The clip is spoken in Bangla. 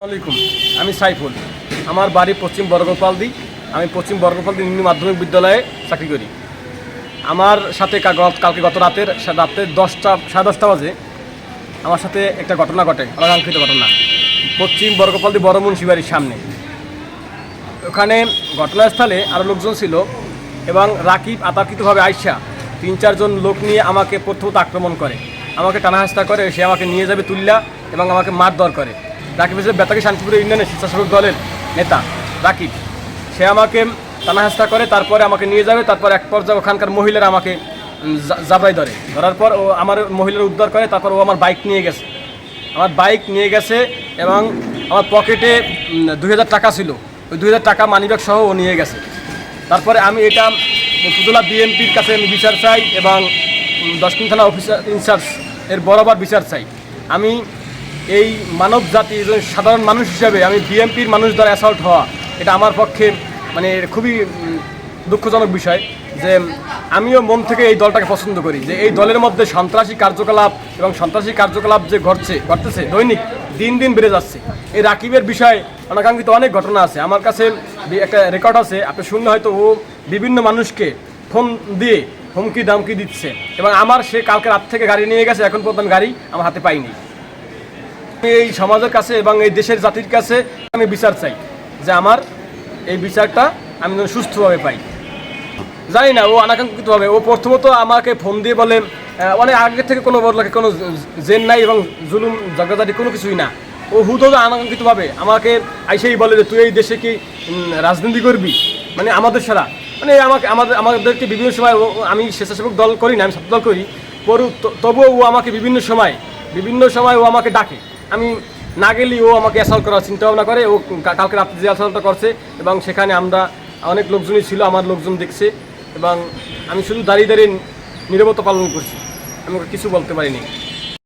আসসালামাইকুম আমি সাইফুল। আমার বাড়ি পশ্চিম বর্গপালদি। আমি পশ্চিম বর্গপালদি নিম্ন মাধ্যমিক বিদ্যালয়ে চাকরি করি। আমার সাথে কালকে গত রাতের রাতে দশটা সাড়ে দশটা বাজে আমার সাথে একটা ঘটনা ঘটে, অনাকাঙ্ক্ষিত ঘটনা। পশ্চিম বর্গপালদি বড় মুন্সিবাড়ির সামনে। ওখানে ঘটনাস্থলে আরও লোকজন ছিল এবং রাকিব আতার্কিতভাবে আইসা তিন চারজন লোক নিয়ে আমাকে প্রথমত আক্রমণ করে। আমাকে টানাহাস্তা করে, সে আমাকে নিয়ে যাবে তুল্লা এবং আমাকে মারধর করে। রাকিব হিসেবে বেতাকি শান্তিপুর ইউনিয়নের স্বেচ্ছাসেবক দলের নেতা। রাকিব সে আমাকে টানাহাস্তা করে তারপরে আমাকে নিয়ে যাবে তারপর এক পর্যায়ে ওখানকার মহিলারা আমাকে উম, জা- জাবড়াই ধরে। ধরার পর ও আমার মহিলার উদ্ধার করে তারপর ও আমার বাইক নিয়ে গেছে। আমার বাইক নিয়ে গেছে এবং আমার পকেটে দুই হাজার টাকা ছিল। ওই দুই হাজার টাকা মানিব্যাগ সহ ও নিয়ে গেছে। তারপরে আমি এটা পুতুলা বিএমপির কাছে আমি বিচার চাই এবং উম, দশমিন থানা অফিসার ইনচার্জ এর বরাবর বিচার চাই। আমি এই মানব জাতি সাধারণ মানুষ হিসাবে আমি বিএমপির মানুষ দ্বারা অ্যাসাল্ট হওয়া, এটা আমার পক্ষে মানে খুবই দুঃখজনক বিষয় যে, আমিও মন থেকে এই দলটাকে পছন্দ করি। যে এই দলের মধ্যে সন্ত্রাসী কার্যকলাপ এবং সন্ত্রাসী কার্যকলাপ যে ঘটছে, ঘটতেছে, দৈনিক, দিন দিন বেড়ে যাচ্ছে। এই রাকিবের বিষয়ে অনাকাঙ্ক্ষিত অনেক ঘটনা আছে। আমার কাছে একটা রেকর্ড আছে। আপনি শুনলে হয়তো ও বিভিন্ন মানুষকে ফোন দিয়ে হুমকি দামকি দিচ্ছে। এবং আমার সে কালকে রাত থেকে গাড়ি নিয়ে গেছে, এখন পর্যন্ত গাড়ি আমার হাতে পাইনি। এই সমাজের কাছে এবং এই দেশের জাতির কাছে আমি বিচার চাই যে আমার এই বিচারটা আমি সুস্থভাবে পাই। জানি না, ও অনাকাঙ্ক্ষিতভাবে, ও প্রথমত আমাকে ফোন দিয়ে বলে অনেক আগে থেকে কোনো বদলাকে কোনো জেন নাই এবং জুলুম জগাজাটি কোনো কিছুই না। ও হুদ অনাকাঙ্ক্ষিতভাবে আমাকে আইসেই বলে যে, তুই এই দেশে কি রাজনীতি করবি? মানে আমাদের সারা। মানে আমাকে, আমাদের, আমাদেরকে বিভিন্ন সময় আমি স্বেচ্ছাসেবক দল করি না, আমি ছাত্র দল করি পরু তবুও ও আমাকে বিভিন্ন সময় বিভিন্ন সময় ও আমাকে ডাকে। আমি না গেলেই ও আমাকে অ্যাসাল্ট করার চিন্তা ভাবনা করে, ও কালকে রাত্রে যে অ্যাসাল্টটা করছে এবং সেখানে আমরা অনেক লোকজনই ছিল, আমার লোকজন দেখছে এবং আমি শুধু দাঁড়িয়ে দাঁড়িয়ে নিরবতা পালন করছি। আমি কিছু বলতে পারিনি।